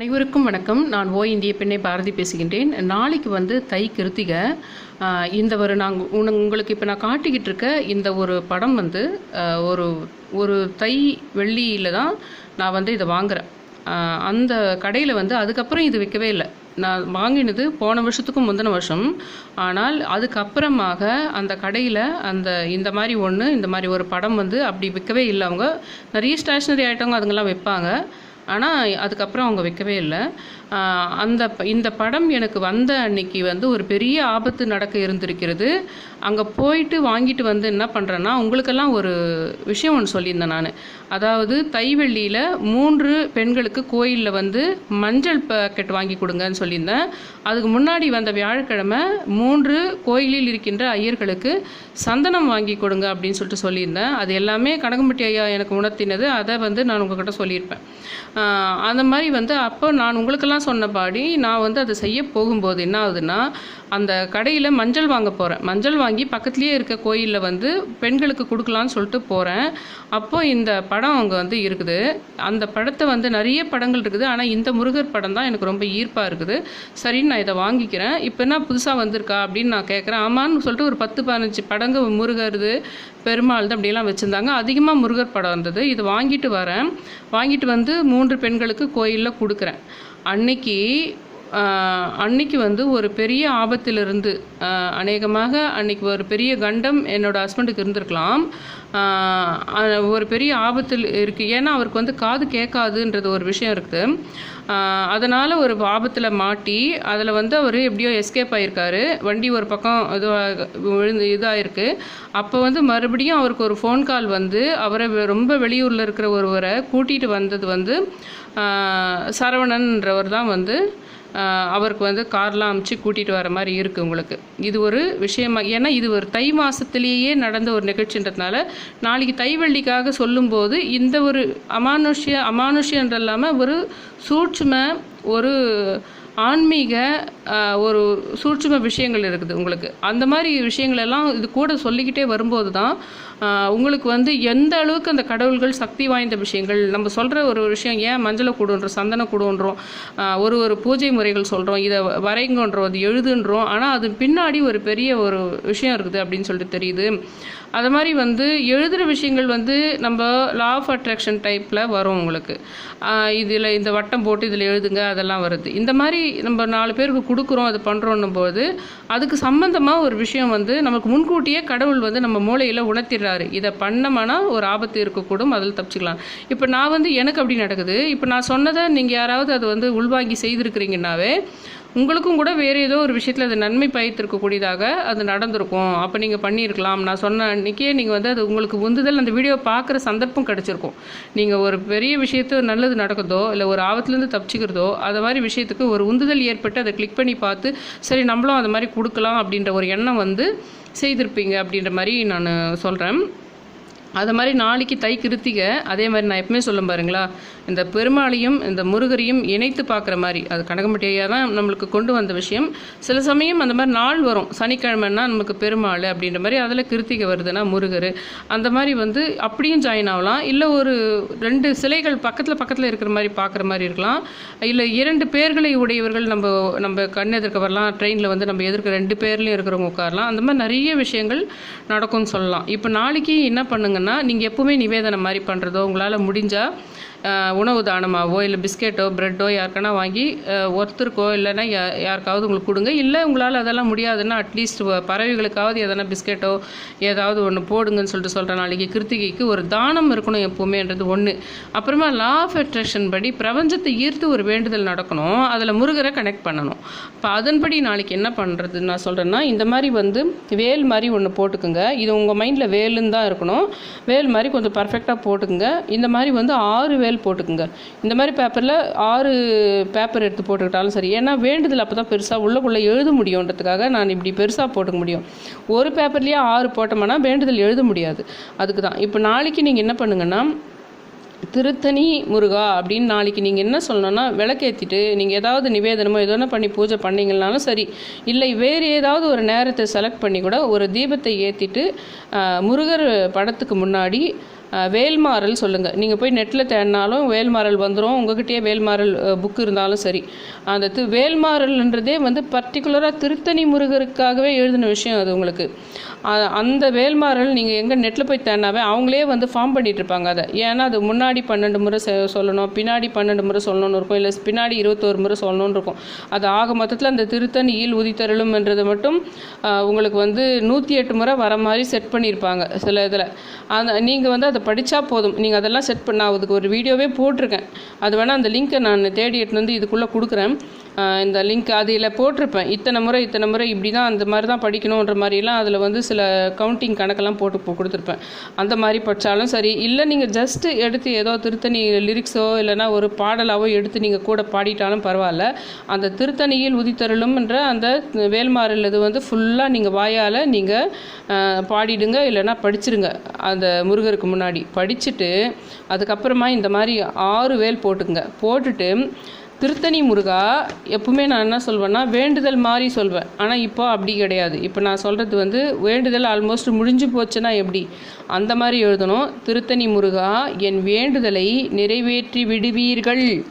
அனைவருக்கும் வணக்கம். நான் ஓ இந்திய பெண்ணை பாரதி பேசுகின்றேன். நாளைக்கு வந்து தை கிருத்திகை இந்த ஒரு நாங்கள் உங்களுக்கு இப்போ நான் காட்டிக்கிட்டு இருக்க இந்த ஒரு படம் வந்து ஒரு ஒரு தை வெள்ளியில் தான் நான் வந்து இதை வாங்குகிறேன் அந்த கடையில் வந்து அதுக்கப்புறம் இது விற்கவே இல்லை. நான் வாங்கினது போன வருஷத்துக்கும் முந்தின வருஷம். ஆனால் அதுக்கப்புறமாக அந்த கடையில் அந்த இந்த மாதிரி ஒன்று இந்த மாதிரி ஒரு படம் வந்து அப்படி விற்கவே இல்லை. அவங்க நிறைய ஸ்டேஷ்னரி ஐட்டங்க அதுங்கெல்லாம் விற்பாங்க ஆனால் அதுக்கப்புறம் அவங்க வைக்கவே இல்லை. அந்த இந்த படம் எனக்கு வந்த அன்னைக்கு வந்து ஒரு பெரிய ஆபத்து நடக்க இருந்திருக்கிறது. அங்கே போயிட்டு வாங்கிட்டு வந்து என்ன பண்ணுறேன்னா உங்களுக்கெல்லாம் ஒரு விஷயம் ஒன்று சொல்லியிருந்தேன் நான். அதாவது தைவெள்ளியில் மூன்று பெண்களுக்கு கோயிலில் வந்து மஞ்சள் பாக்கெட் வாங்கி கொடுங்கன்னு சொல்லியிருந்தேன். அதுக்கு முன்னாடி வந்த வியாழக்கிழமை மூன்று கோயிலில் இருக்கின்ற ஐயர்களுக்கு சந்தனம் வாங்கி கொடுங்க அப்படின்னு சொல்லிட்டு சொல்லியிருந்தேன். அது எல்லாமே கனகம்பட்டி ஐயா எனக்கு உணர்த்தினது. அதை வந்து நான் உங்ககிட்ட சொல்லியிருப்பேன். அந்த மாதிரி வந்து அப்போ நான் உங்களுக்கெல்லாம் சொன்னபாடி நான் வந்து அதை செய்ய போகும்போது என்ன ஆகுதுன்னா அந்த கடையில் மஞ்சள் வாங்க போகிறேன் மஞ்சள் வாங்கி பக்கத்துலேயே இருக்க கோயிலில் வந்து பெண்களுக்கு கொடுக்கலான்னு சொல்லிட்டு போகிறேன் அப்போ இந்த படம் அங்கே வந்து இருக்குது. அந்த படத்தை வந்து நிறைய படங்கள் இருக்குது. ஆனால் இந்த முருகர் படம் தான் எனக்கு ரொம்ப ஈர்ப்பாக இருக்குது. சரின்னு நான் இதை வாங்கிக்கிறேன். இப்போ என்ன புதுசாக வந்திருக்கா அப்படின்னு நான் கேட்குறேன் ஆமான்னு சொல்லிட்டு ஒரு பத்து பதினஞ்சு படங்க முருகருது பெருமாள்து அப்படிலாம் வச்சுருந்தாங்க. அதிகமாக முருகர் படம் இருந்தது இது வாங்கிட்டு வரேன். வாங்கிட்டு வந்து மூன்று பெண்களுக்கு கோயிலில் கொடுக்குறேன். அன்னைக்கு அன்னைக்கு வந்து ஒரு பெரிய ஆபத்திலிருந்து அநேகமாக அன்னைக்கு ஒரு பெரிய கண்டம் என்னோட ஹஸ்பண்டுக்கு இருந்திருக்கலாம். ஒரு பெரிய ஆபத்தில் இருக்குது ஏன்னா அவருக்கு வந்து காது கேட்காதுன்றது ஒரு விஷயம் இருக்குது அதனால் ஒரு ஆபத்தில் மாட்டி அதில் வந்து அவர் எப்படியோ எஸ்கேப் ஆகியிருக்காரு வண்டி ஒரு பக்கம் இதுவாக விழுந்து இதாகிருக்கு அப்போ வந்து மறுபடியும் அவருக்கு ஒரு ஃபோன் கால் வந்து அவரை ரொம்ப வெளியூரில் இருக்கிற ஒருவரை கூட்டிகிட்டு வந்தது வந்து சரவணன்றவர் தான் வந்து அவருக்கு வந்து கார்லாம் அமுச்சு கூட்டிகிட்டு வர மாதிரி இருக்குது உங்களுக்கு. இது ஒரு விஷயமா ஏன்னா இது ஒரு தை மாதத்துலேயே நடந்த ஒரு நிகழ்ச்சின்றதுனால நாளைக்கு தைவள்ளிக்காக சொல்லும்போது இந்த ஒரு அமானுஷ்ய அமானுஷ்யன்ற இல்லாமல் ஒரு சூட்சும ஒரு ஆன்மீக ஒரு சூட்சும விஷயங்கள் இருக்குது உங்களுக்கு. அந்த மாதிரி விஷயங்களெல்லாம் இது கூட சொல்லிக்கிட்டே வரும்போது தான் உங்களுக்கு வந்து எந்த அளவுக்கு அந்த கடவுள்கள் சக்தி வாய்ந்த விஷயங்கள் நம்ம சொல்கிற ஒரு விஷயம் ஏன் மஞ்சளை கூடுன்றோம் சந்தன கூடுன்றோம் ஒரு ஒரு பூஜை முறைகள் சொல்கிறோம் இதை வரைங்கன்றோம் அது எழுதுன்றோம் ஆனால் அது பின்னாடி ஒரு பெரிய ஒரு விஷயம் இருக்குது அப்படின்னு சொல்லிட்டு தெரியுது. அது மாதிரி வந்து எழுதுகிற விஷயங்கள் வந்து நம்ம லா ஆஃப் அட்ராக்ஷன் டைப்பில் வரும் உங்களுக்கு. இதில் இந்த வட்டம் போட்டு இதில் எழுதுங்க அதெல்லாம் வருது. இந்த மாதிரி நம்ம நாலு பேருக்கு கொடுக்குறோம் அது பண்ணுறோன்னும் போது அதுக்கு சம்மந்தமாக ஒரு விஷயம் வந்து நமக்கு முன்கூட்டியே கடவுள் வந்து நம்ம மூளையில் உணர்த்திடுறாரு. இதை பண்ணோம்னா ஒரு ஆபத்து இருக்கக்கூடும் அதில் தப்பிச்சுக்கலாம். இப்போ நான் வந்து எனக்கு அப்படி நடக்குது. இப்போ நான் சொன்னதை நீங்கள் யாராவது அதை வந்து உள்வாங்கி செய்திருக்கிறீங்கன்னாவே உங்களுக்கும் கூட வேறு ஏதோ ஒரு விஷயத்தில் அது நன்மை பயத்திருக்கக்கூடியதாக அது நடந்திருக்கும். அப்போ நீங்கள் பண்ணியிருக்கலாம். நான் சொன்ன அன்றைக்கே நீங்கள் வந்து அது உங்களுக்கு உந்துதல். அந்த வீடியோ பார்க்குற சந்தர்ப்பம் கிடச்சிருக்கும். நீங்கள் ஒரு பெரிய விஷயத்து நல்லது நடக்குதோ இல்லை ஒரு ஆபத்துலேருந்து தப்பிச்சுக்கிறதோ அது மாதிரி விஷயத்துக்கு ஒரு உந்துதல் ஏற்பட்டு அதை கிளிக் பண்ணி பார்த்து சரி நம்மளும் அது மாதிரி கொடுக்கலாம் அப்படின்ற ஒரு எண்ணம் வந்து செய்திருப்பீங்க அப்படின்ற மாதிரி நான் சொல்கிறேன் அது மாதிரி நாளைக்கு தை கிருத்திகை அதே மாதிரி நான் எப்பவுமே சொல்லும் பாருங்களா இந்த பெருமாளையும் இந்த முருகரையும் இணைத்து பார்க்குற மாதிரி அது கனகம்பட்டி தான் நம்மளுக்கு கொண்டு வந்த விஷயம். சில சமயம் அந்த மாதிரி நாள் வரும். சனிக்கிழமைன்னா நமக்கு பெருமாள் அப்படின்ற மாதிரி அதில் கிருத்திகை வருதுன்னா முருகர். அந்த மாதிரி வந்து அப்படியும் ஜாயின் ஆகலாம். இல்லை ஒரு ரெண்டு சிலைகள் பக்கத்தில் பக்கத்தில் இருக்கிற மாதிரி பார்க்குற மாதிரி இருக்கலாம். இல்லை இரண்டு பேர்களை உடையவர்கள் நம்ம நம்ம கண் எதிர்க்க வரலாம். ட்ரெயினில் வந்து நம்ம எதிர்க்க ரெண்டு பேர்லையும் இருக்கிறவங்க உட்காரலாம். அந்த மாதிரி நிறைய விஷயங்கள் நடக்கும்னு சொல்லலாம். இப்போ நாளைக்கு என்ன பண்ணுறாங்கன்னா நீங்கள் எப்பவுமே நிவேதனம் மாதிரி பண்ணுறதோ உங்களால் முடிஞ்சால் உணவு தானமாகவோ இல்லை பிஸ்கெட்டோ ப்ரெட்டோ யாருக்கானா வாங்கி ஒருத்தருக்கோ இல்லைன்னா யா யாருக்காவது உங்களுக்கு கொடுங்க. இல்லை உங்களால் அதெல்லாம் முடியாதுன்னா அட்லீஸ்ட் பறவைகளுக்காவது எதனா பிஸ்கெட்டோ ஏதாவது ஒன்று போடுங்கன்னு சொல்லிட்டு சொல்கிறேன் நாளைக்கு கிருத்திகைக்கு ஒரு தானம் இருக்கணும் எப்போவுமேன்றது ஒன்று அப்புறமா லா ஆஃப் அட்ராக்ஷன் படி பிரபஞ்சத்தை ஈர்த்து ஒரு வேண்டுதல் நடக்கணும். அதில் முருகரை கனெக்ட் பண்ணணும். இப்போ அதன்படி நாளைக்கு என்ன பண்ணுறது நான் சொல்கிறேன்னா இந்த மாதிரி வந்து வேல் மாதிரி ஒன்று போட்டுக்குங்க. இது உங்கள் மைண்டில் வேலுன்னு தான் இருக்கணும். வேல் மாதிரி கொஞ்சம் பர்ஃபெக்டாக போட்டுக்குங்க. இந்த மாதிரி வந்து ஆறு வேல் போட்டுக்குங்க. இந்த மாதிரி பேப்பரில் ஆறு பேப்பர் எடுத்து போட்டுக்கிட்டாலும் சரி ஏன்னா வேண்டுதல் அப்போ தான் பெருசாக உள்ளக்குள்ளே எழுத முடியுன்றதுக்காக நான் இப்படி பெருசாக போட்டுக்க முடியும். ஒரு பேப்பர்லேயே ஆறு போட்டோம்னா வேண்டுதல் எழுத முடியாது. அதுக்கு தான் இப்போ நாளைக்கு நீங்கள் என்ன பண்ணுங்கன்னா திருத்தணி முருகா அப்படின்னு நாளைக்கு நீங்கள் என்ன சொல்லணும்னா விளக்கேற்றிட்டு நீங்கள் ஏதாவது நிவேதனமோ ஏதோ ஒன்று பண்ணி பூஜை பண்ணிங்கனாலும் சரி இல்லை வேறு ஏதாவது ஒரு நேரத்தை செலக்ட் பண்ணி கூட ஒரு தீபத்தை ஏற்றிட்டு முருகர் படத்துக்கு முன்னாடி வேல்மாரல் வேல்மாறல் சொல்லுங்கள் நீங்கள் போய் நெட்டில் தேடினாலும் வேல்மாரல் வந்துடும் உங்ககிட்டயே வேல்மாரல் புக் இருந்தாலும் சரி. அந்த தி வேல்மாரல்ன்றதே வந்து பர்டிகுலராக திருத்தணி முருகருக்காகவே எழுதின விஷயம் அது உங்களுக்கு. அந்த வேல்மாரல் நீங்கள் எங்கே நெட்டில் போய் தேடினாவே அவங்களே வந்து ஃபார்ம் பண்ணிட்டு இருப்பாங்க அதை. ஏன்னா அது முன்னாடி பன்னெண்டு முறை செ- சொல்லணும். பின்னாடி பன்னெண்டு முறை சொல்லணும்னு இருக்கும். இல்லை பின்னாடி இருபத்தோரு முறை சொல்லணும்னு இருக்கும். அது ஆக மொத்தத்தில் அந்த திருத்தணியில் உதித்தருளும்ன்றது மட்டும் உங்களுக்கு வந்து நூற்றி எட்டு முறை வர மாதிரி செட் பண்ணியிருப்பாங்க சில இதில். அந்த நீங்கள் வந்து அதை படித்தா போதும். நீங்கள் அதெல்லாம் செட் பண்ண அதுக்கு ஒரு வீடியோவே போட்டிருக்கேன். அது வேணால் அந்த லிங்க்கை நான் தேடி எடுத்துன்னு வந்து இதுக்குள்ளே கொடுக்குறேன். இந்த லிங்க் அதில் போட்டிருப்பேன். இத்தனை முறை இத்தனை முறை இப்படி தான் அந்த மாதிரி தான் படிக்கணுன்ற மாதிரிலாம் அதில் வந்து சில கவுண்டிங் கணக்கெல்லாம் போட்டு போ- கொடுத்துருப்பேன். அந்த மாதிரி படித்தாலும் சரி. இல்லை நீங்கள் ஜஸ்ட்டு எடுத்து ஏதோ திருத்தணி லிரிக்ஸோ இல்லைன்னா ஒரு பாடலாவோ எடுத்து நீங்கள் கூட பாடிட்டாலும் பரவாயில்ல. அந்த திருத்தணியில் உதித்தருளும்ன்ற அந்த வேல்மாறல் இது வந்து ஃபுல்லாக நீங்கள் வாயால் நீங்கள் பாடிடுங்க. இல்லைன்னா படிச்சிருங்க. அந்த முருகருக்கு முன்னாடி. படிச்சுட்டு அதுக்கப்புறமா இந்த மாதிரி ஆறு வேல் போட்டுங்க போட்டுட்டு திருத்தணி முருகா எப்பவுமே நான் என்ன சொல்வேன்னா வேண்டுதல் மாதிரி சொல்வேன். ஆனால் இப்போ அப்படி கிடையாது. இப்போ நான் சொல்கிறது வந்து வேண்டுதல் ஆல்மோஸ்ட் முடிஞ்சு போச்சுன்னா எப்படி? அந்த மாதிரி எழுதணும். திருத்தணி முருகா என் வேண்டுதலை நிறைவேற்றி விடுவீர்கள்.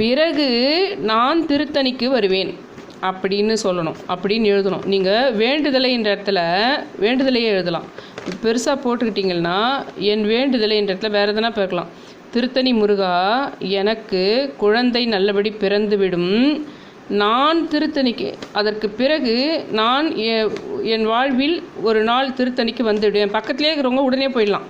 பிறகு நான் திருத்தணிக்கு வருவேன். அப்படின்னு சொல்லணும் அப்படின்னு எழுதணும். நீங்கள் வேண்டுதலை என்ற இடத்துல வேண்டுதலையே எழுதலாம். பெருசாக போட்டுக்கிட்டிங்கன்னா என் வேண்டுதலை என்ற இடத்துல வேறு எதனா பிறக்கலாம் திருத்தணி முருகா எனக்கு குழந்தை நல்லபடி பிறந்துவிடும். நான் திருத்தணிக்கு அதற்கு பிறகு நான் எ- என் வாழ்வில் ஒரு நாள் திருத்தணிக்கு வந்துவிடுவேன் பக்கத்துலேயே இருக்கிறவங்க உடனே போயிடலாம்.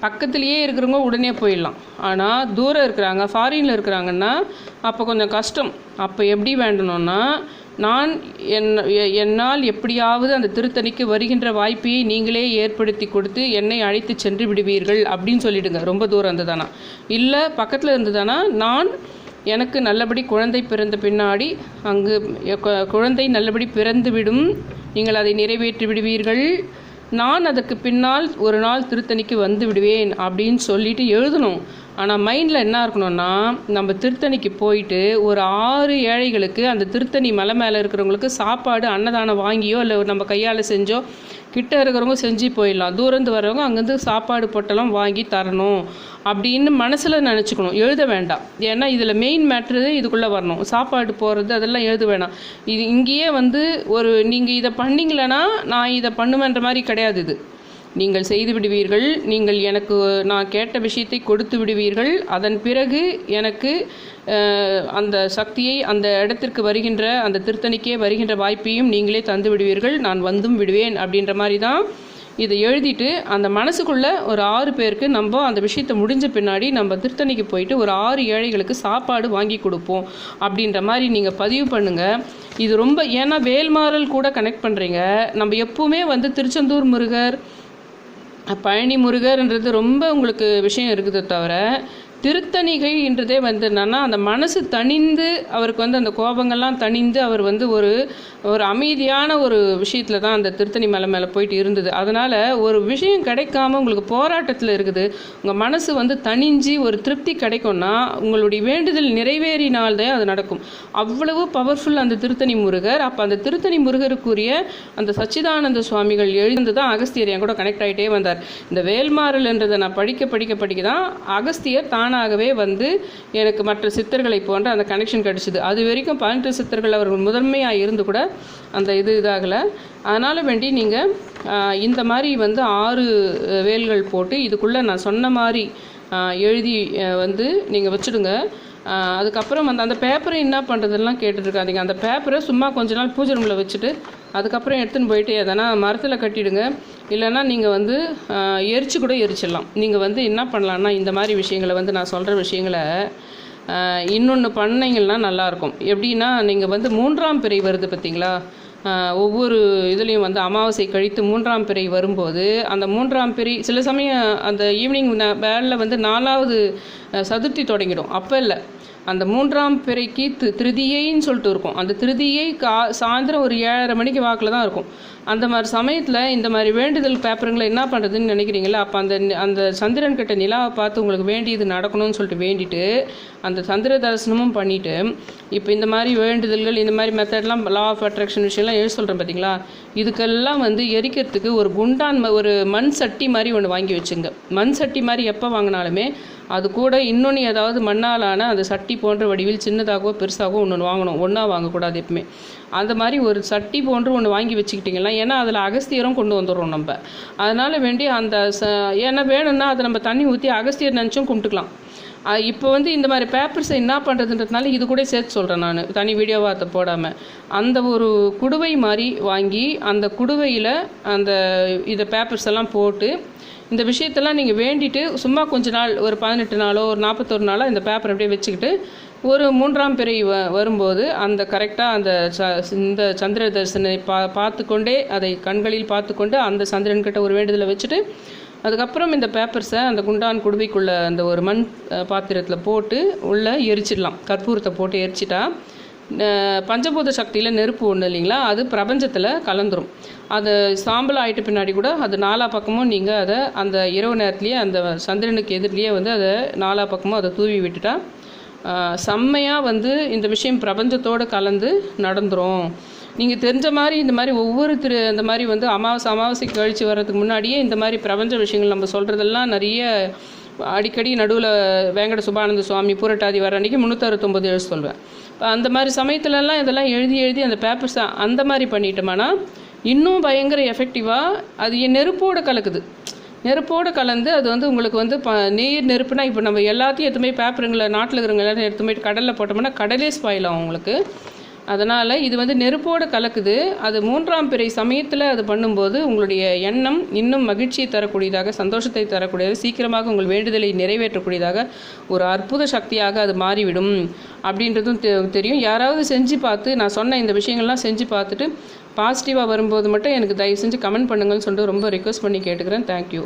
பக்கத்துலேயே இருக்கிறவங்க உடனே போயிடலாம். ஆனால் தூரம் இருக்கிறாங்க ஃபாரினில் இருக்கிறாங்கன்னா அப்போ கொஞ்சம் கஷ்டம். அப்போ எப்படி வேண்டணும்னா நான் என் என்னால் எப்படியாவது அந்த திருத்தணிக்கு வருகின்ற வாய்ப்பையை நீங்களே ஏற்படுத்தி கொடுத்து என்னை அழைத்து சென்று விடுவீர்கள் அப்படின்னு சொல்லிடுங்க. ரொம்ப தூரம் இருந்ததானா? இல்லை பக்கத்தில் இருந்ததானா? நான் எனக்கு நல்லபடி குழந்தை பிறந்த பின்னாடி அங்கு குழந்தை நல்லபடி பிறந்து விடும் நீங்கள் அதை நிறைவேற்றி விடுவீர்கள். நான் அதற்கு பின்னால் ஒரு நாள் திருத்தணிக்கு வந்து விடுவேன் அப்படின்னு சொல்லிட்டு எழுதணும். ஆனால் மைண்டில் என்ன இருக்கணும்னா நம்ம திருத்தணிக்கு போயிட்டு ஒரு ஆறு ஏழைகளுக்கு அந்த திருத்தணி மலை மேலே இருக்கிறவங்களுக்கு சாப்பாடு அன்னதானம் வாங்கியோ இல்லை நம்ம கையால் செஞ்சோ கிட்ட இருக்கிறவங்க செஞ்சு போயிடலாம். தூரந்து வரவங்க அங்கேருந்து சாப்பாடு பொட்டெல்லாம் வாங்கி தரணும் அப்படின்னு மனசில் நினச்சிக்கணும். எழுத வேண்டாம். ஏன்னா இதில் மெயின் மேட்ரு இதுக்குள்ளே வரணும். சாப்பாடு போகிறது அதெல்லாம் எழுத வேணாம். இது இங்கேயே வந்து ஒரு நீங்கள் இதை பண்ணிங்களேன்னா நான் இதை பண்ணுவேன்ற மாதிரி கிடையாது இது. நீங்கள் செய்து விடுவீர்கள். நீங்கள் எனக்கு நான் கேட்ட விஷயத்தை கொடுத்து விடுவீர்கள். அதன் பிறகு எனக்கு அந்த சக்தியை அந்த இடத்திற்கு வருகின்ற அந்த திருத்தணிக்கே வருகின்ற வாய்ப்பையும் நீங்களே தந்து விடுவீர்கள். நான் வந்தும் விடுவேன் அப்படின்ற மாதிரி தான் இதை எழுதிட்டு அந்த மனசுக்குள்ள ஒரு ஆறு பேருக்கு நம்ம அந்த விஷயத்தை முடிஞ்ச பின்னாடி நம்ம திருத்தணிக்கு போயிட்டு ஒரு ஆறு ஏழைகளுக்கு சாப்பாடு வாங்கி கொடுப்போம் அப்படின்ற மாதிரி நீங்கள் பதிவு பண்ணுங்கள் இது ரொம்ப ஏன்னா வேல்மாறல் கூட கனெக்ட் பண்ணுறீங்க நம்ம எப்போவுமே வந்து திருச்செந்தூர் முருகர் பழனி முருகர்ன்றது ரொம்ப உங்களுக்கு விஷயம் இருக்குது தவிர திருத்தணிகைன்றதே வந்து என்னன்னா அந்த மனசு தணிந்து அவருக்கு வந்து அந்த கோபங்கள்லாம் தணிந்து அவர் வந்து ஒரு ஒரு அமைதியான ஒரு விஷயத்தில் தான் அந்த திருத்தணி மலை மேலே போயிட்டு இருந்தது. அதனால் ஒரு விஷயம் கிடைக்காம உங்களுக்கு போராட்டத்தில் இருக்குது. உங்கள் மனசு வந்து தணிஞ்சு ஒரு திருப்தி கிடைக்கும்னா உங்களுடைய வேண்டுதல் நிறைவேறினால்தான் அது நடக்கும். அவ்வளவு பவர்ஃபுல் அந்த திருத்தணி முருகர். அப்போ அந்த திருத்தணி முருகருக்குரிய அந்த சச்சிதானந்த சுவாமிகள் எழுந்து தான் அகஸ்தியர் என் கூட கனெக்ட் ஆகிட்டே வந்தார். இந்த வேல்மாறல் என்றதை நான் படிக்க படிக்க படிக்க தான் அகஸ்தியர் தானாகவே வந்து எனக்கு மற்ற சித்தர்களை போன்ற அந்த கனெக்ஷன் கிடைச்சிது. அது வரைக்கும் பதினெட்டு சித்தர்கள் அவர்கள் முதன்மையாக இருந்து கூட அந்த இது இதாகலை. அதனால் வேண்டி நீங்கள் இந்த மாதிரி வந்து ஆறு வேல்கள் போட்டு இதுக்குள்ளே நான் சொன்ன மாதிரி எழுதி வந்து நீங்கள் வச்சுடுங்க. அதுக்கப்புறம் அந்த அந்த பேப்பரை என்ன பண்ணுறதெல்லாம் கேட்டுட்ருக்காதீங்க அந்த பேப்பரை சும்மா கொஞ்ச நாள் பூஜை ரூமில் வச்சுட்டு அதுக்கப்புறம் எடுத்துன்னு போயிட்டு எதனா மரத்தில் கட்டிடுங்க. இல்லைன்னா நீங்கள் வந்து எரிச்சு கூட எரிச்சிடலாம். நீங்கள் வந்து என்ன பண்ணலான்னா இந்த மாதிரி விஷயங்களை வந்து நான் சொல்கிற விஷயங்களை இன்னொன்று பண்ணிங்கன்னா நல்லாயிருக்கும். எப்படின்னா நீங்கள் வந்து மூன்றாம் பிறை வருது பார்த்தீங்களா? ஒவ்வொரு இதுலேயும் வந்து அமாவாசை கழித்து மூன்றாம் பிறை வரும்போது அந்த மூன்றாம் பிறை சில சமயம் அந்த ஈவினிங் வேலில் வந்து நாலாவது சதுர்த்தி தொடங்கிடும். அப்போ இல்லை. அந்த மூன்றாம் பிறைக்கு தி திருதியைன்னு சொல்லிட்டு இருக்கும். அந்த திருதியை கா சாயந்தரம் ஒரு ஏழரை மணிக்கு வாக்கில் தான் இருக்கும். அந்த மாதிரி சமயத்தில் இந்த மாதிரி வேண்டுதல் பேப்பருங்களை என்ன பண்ணுறதுன்னு நினைக்கிறீங்களா? அப்போ அந்த அந்த சந்திரன் கிட்ட நிலாவை பார்த்து உங்களுக்கு வேண்டியது நடக்கணும்னு சொல்லிட்டு வேண்டிட்டு அந்த சந்திர தரிசனமும் பண்ணிவிட்டு இப்போ இந்த மாதிரி வேண்டுதல்கள் இந்த மாதிரி மெத்தட்லாம் லா ஆஃப் அட்ராக்ஷன் விஷயம்லாம் எழுதி சொல்கிறேன் பார்த்தீங்களா இதுக்கெல்லாம் வந்து எரிக்கிறதுக்கு ஒரு குண்டான் ஒரு மண் சட்டி மாதிரி ஒன்று வாங்கி வச்சுங்க. மண் சட்டி மாதிரி எப்போ வாங்கினாலுமே அது கூட இன்னொன்று ஏதாவது மண்ணாலான அந்த சட்டி போன்ற வடிவில் சின்னதாகவோ பெருசாகவோ ஒன்று வாங்கணும். ஒன்றா வாங்கக்கூடாது எப்பவுமே. அந்த மாதிரி ஒரு சட்டி போன்று ஒன்று வாங்கி வச்சுக்கிட்டிங்கன்னா ஏன்னா அதில் அகஸ்தியரும் கொண்டு வந்துடுறோம் நம்ம. அதனால் வேண்டி அந்த ச ஏன்னா வேணும்னா அதை நம்ம தண்ணி ஊற்றி அகஸ்தியர் நினச்சும் கும்பிட்டுக்கலாம். இப்போ வந்து இந்த மாதிரி பேப்பர்ஸை என்ன பண்ணுறதுன்றதுனால இது கூட சேர்த்து சொல்கிறேன் நான். தனி வீடியோவாக அதை போடாமல் அந்த ஒரு குடுவை மாதிரி வாங்கி அந்த குடுவையில் அந்த இதை பேப்பர்ஸ் எல்லாம் போட்டு இந்த விஷயத்தெல்லாம் நீங்கள் வேண்டிட்டு சும்மா கொஞ்ச நாள் ஒரு பதினெட்டு நாளோ ஒரு நாற்பத்தொரு நாளோ இந்த பேப்பர் அப்படியே வச்சுக்கிட்டு ஒரு மூன்றாம் பிறை வ வரும்போது அந்த கரெக்டாக அந்த ச இந்த சந்திர தரிசனை பா பார்த்துக்கொண்டே அதை கண்களில் பார்த்துக்கொண்டு அந்த சந்திரன்கிட்ட ஒரு வேண்டுதலை வச்சுட்டு அதுக்கப்புறம் இந்த பேப்பர்ஸை அந்த குண்டான் குடுவைக்குள்ளே அந்த ஒரு மண் பாத்திரத்தில் போட்டு உள்ளே எரிச்சிடலாம். கற்பூரத்தை போட்டு எரிச்சிட்டா பஞ்சபூத சக்தியில் நெருப்பு ஒன்று இல்லைங்களா? அது பிரபஞ்சத்தில் கலந்துரும். அது சாம்பல் ஆயிட்ட பின்னாடி கூட அது நாலா பக்கமும் நீங்கள் அதை அந்த இரவு நேரத்துலேயே அந்த சந்திரனுக்கு எதிரிலேயே வந்து அதை நாலா பக்கமும் அதை தூவி விட்டுட்டா செம்மையாக வந்து இந்த விஷயம் பிரபஞ்சத்தோடு கலந்து நடந்துரும். நீங்கள் தெரிஞ்ச மாதிரி இந்த மாதிரி ஒவ்வொரு திரு இந்த மாதிரி வந்து அமாவாசை அமாவாசை கழிச்சு வர்றதுக்கு முன்னாடியே இந்த மாதிரி பிரபஞ்ச விஷயங்கள் நம்ம சொல்கிறதெல்லாம் நிறைய அடிக்கடி நடுவில் வேங்கட சுபானந்த சுவாமி பூரட்டாதி வர அன்றைக்கி முந்நூற்றறுபத்தொம்பது எழுத சொல்வேன். இப்போ அந்த மாதிரி சமயத்துலலாம் இதெல்லாம் எழுதி எழுதி அந்த பேப்பர்ஸ் அந்த மாதிரி பண்ணிட்டோம்னா இன்னும் பயங்கர எஃபெக்டிவாக அது என் நெருப்போடு கலக்குது. நெருப்போடு கலந்து அது வந்து உங்களுக்கு வந்து ப நீர் நெருப்புனா இப்போ நம்ம எல்லாத்தையும் எடுத்து போய் பேப்பருங்களை நாட்டில் இருக்கிறவங்க எல்லாத்தையும் எடுத்து கடலில் போட்டோம்னா கடலே ஸ்பாயில் ஆகும் உங்களுக்கு. அதனால் இது வந்து நெருப்போடு கலக்குது. அது மூன்றாம் பிறை சமயத்தில் அது பண்ணும்போது உங்களுடைய எண்ணம் இன்னும் மகிழ்ச்சியை தரக்கூடியதாக சந்தோஷத்தை தரக்கூடியதாக சீக்கிரமாக உங்கள் வேண்டுதலை நிறைவேற்றக்கூடியதாக ஒரு அற்புத சக்தியாக அது மாறிவிடும் அப்படின்றதும் தெ தெரியும். யாராவது செஞ்சு பார்த்து நான் சொன்ன இந்த விஷயங்கள்லாம் செஞ்சு பார்த்துட்டு பாசிட்டிவாக வரும்போது மட்டும் எனக்கு தயவு செஞ்சு கமெண்ட் பண்ணுங்கன்னு சொல்லிட்டு ரொம்ப ரிக்வஸ்ட் பண்ணி கேட்டுக்கிறேன். தேங்க்யூ